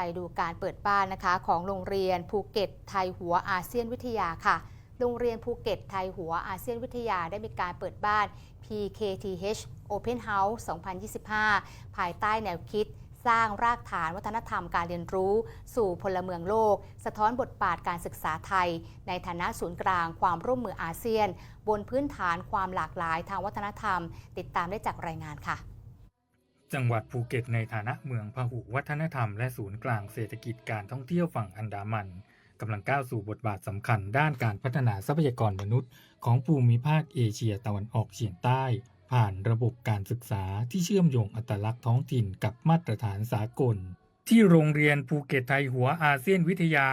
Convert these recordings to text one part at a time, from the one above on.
ไปดูการเปิดบ้านนะคะ ของโรงเรียนภูเก็ตไทยหัวอาเซียนวิทยาค่ะ โรงเรียนภูเก็ตไทยหัวอาเซียนวิทยาได้มีการเปิดบ้าน PKTH Open House 2025 ภายใต้แนวคิดสร้างรากฐานวัฒนธรรมการเรียนรู้ สู่พลเมืองโลก สะท้อนบทบาทการศึกษาไทย ในฐานะศูนย์กลางความร่วมมืออาเซียน บนพื้นฐานความหลากหลายทางวัฒนธรรม ติดตามได้จากรายงานค่ะ จังหวัดภูเก็ตในฐานะเมืองพหุวัฒนธรรมและศูนย์กลางเศรษฐกิจการท่องเที่ยวฝั่งอันดามันกำลังก้าวสู่บทบาทสำคัญด้านการพัฒนาทรัพยากรมนุษย์ ของภูมิภาคเอเชียตะวันออกเฉียงใต้ ผ่านระบบการศึกษาที่เชื่อมโยงอัตลักษณ์ท้องถิ่นกับมาตรฐานสากล ที่โรงเรียนภูเก็ตไทยหัวอาเซียนวิทยา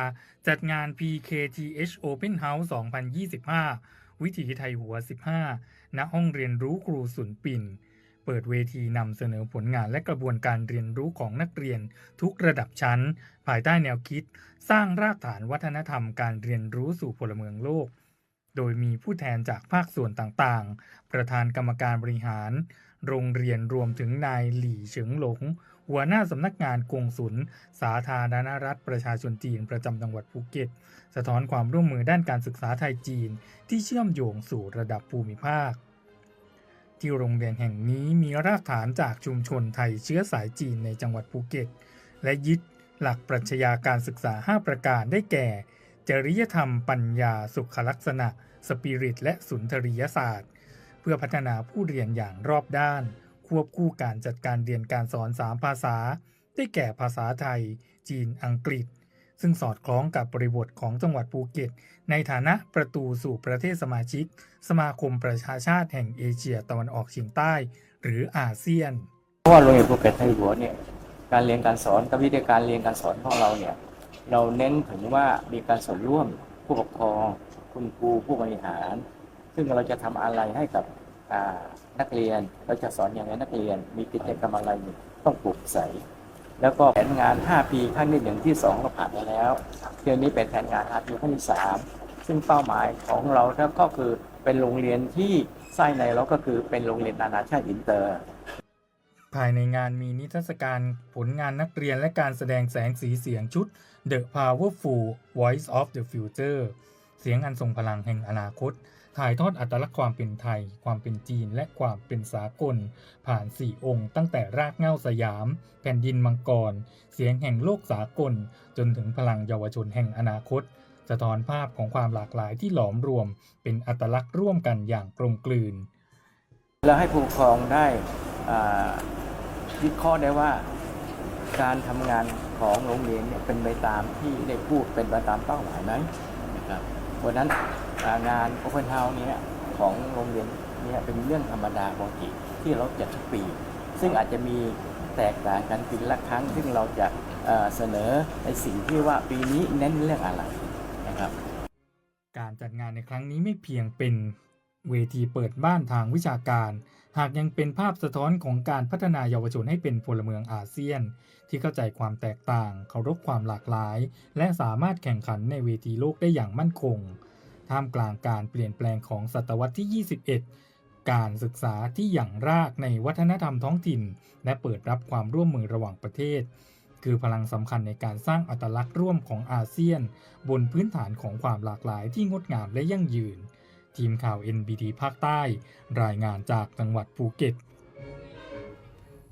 จัดงาน PKTH Open House 2025 วิถีไทยหัว 15 ณ ห้องเรียนรู้ครูสุนปิ่น เปิดเวทีนำเสนอผลงานและกระบวนการเรียนรู้ของนักเรียนทุกระดับชั้น ภายใต้แนวคิด สร้างรากฐานวัฒนธรรมการเรียนรู้สู่พลเมืองโลก โดยมีผู้แทนจากภาคส่วนต่างๆ ประธานกรรมการบริหาร โรงเรียนรวมถึงนายหลี่เฉิงหลง หัวหน้าสำนักงานกงสุลสาธารณรัฐประชาชนจีนประจำจังหวัดภูเก็ต สะท้อนความร่วมมือด้านการศึกษาไทยจีน ที่เชื่อมโยงสู่ระดับภูมิภาค ที่โรงเรียนแห่งนี้มีรากฐานจากชุมชนไทยเชื้อสายจีนในจังหวัดภูเก็ต และยึดหลักปรัชญาการศึกษา 5 ประการได้แก่ จริยธรรมปัญญาสุขลักษณะ สปิริต และสุนทรียศาสตร์ เพื่อพัฒนาผู้เรียนอย่างรอบด้าน ควบคู่การจัดการเรียนการสอน 3 ภาษา ได้แก่ภาษาไทย จีนอังกฤษ ซึ่งสอดคล้องกับบริบทของจังหวัดภูเก็ต ในฐานะประตูสู่ประเทศสมาชิก สมาคมประชาชาติแห่งเอเชียตะวันออกเฉียงใต้ หรืออาเซียน เพราะว่าโรงเรียนภูเก็ตไทยหัวเนี่ยการเรียนการสอนกับวิธีการเรียนการสอนของเราเนี่ยเราเน้นถึงว่ามีการสอนร่วมผู้ปกครอง คุณครูผู้บริหาร ซึ่งเราจะทำอะไรให้กับนักเรียนเราจะสอนอย่างไรนักเรียน มีกิจกรรมอะไรต้องปลูกใส แล้วก็แผนงาน 5 ปีครั้งที่หนึ่งที่สองเราผ่านไปแล้วเที่ยวนี้เป็นแผนงาน5ปีครั้งที่สามซึ่งเป้าหมายของเราครับก็คือเป็นโรงเรียนที่ไส้ในเราก็คือเป็นโรงเรียนนานาชาติอินเตอร์ ภายในงานมีนิทรรศการผลงานนักเรียนและการแสดงแสงสีเสียงชุด The Powerful Voice of the Future เสียงอันทรงพลังแห่งอนาคต ถ่ายทอดอัตลักษณ์ความเป็นไทย ความเป็นจีน และความเป็นสากล ผ่าน4องค์ ตั้งแต่รากเหง้าสยาม แผ่นดินมังกร เสียงแห่งโลกสากล จนถึงพลังเยาวชนแห่งอนาคต สะท้อนภาพของความหลากหลายที่หลอมรวม เป็นอัตลักษณ์ร่วมกันอย่างกลมกลืนแล้วให้ผู้ปกครองได้วิเคราะห์ได้ว่าการทำงานของโรงเรียนเนี่ยเป็นไปตามที่ได้พูดเป็นไปตามเป้าหมายไหมนะครับ วันนั้นงานโอเพนเฮาส์นี้ของโรงเรียนนี่เป็นเรื่องธรรมดาปกติที่เราจัดทุกปี ซึ่งอาจจะมีแตกต่างกันปีละครั้ง ซึ่งเราจะเสนอในสิ่งที่ว่าปีนี้เน้นเรื่องอะไรนะครับ การจัดงานในครั้งนี้ไม่เพียงเป็น เวทีเปิดบ้านทางวิชาการ หากยังเป็นภาพสะท้อนของการพัฒนาเยาวชนให้เป็นพลเมืองอาเซียน ที่เข้าใจความแตกต่าง เคารพความหลากหลาย และสามารถแข่งขันในเวทีโลกได้อย่างมั่นคง ท่ามกลางการเปลี่ยนแปลงของศตวรรษที่ 21 การศึกษาที่อย่างรากในวัฒนธรรมท้องถิ่น และเปิดรับความร่วมมือระหว่างประเทศ คือพลังสำคัญในการสร้างอัตลักษณ์ร่วมของอาเซียน บนพื้นฐานของความหลากหลายที่งดงามและยั่งยืน ทีมข่าว NBT ภาคใต้ รายงานจากจังหวัดภูเก็ต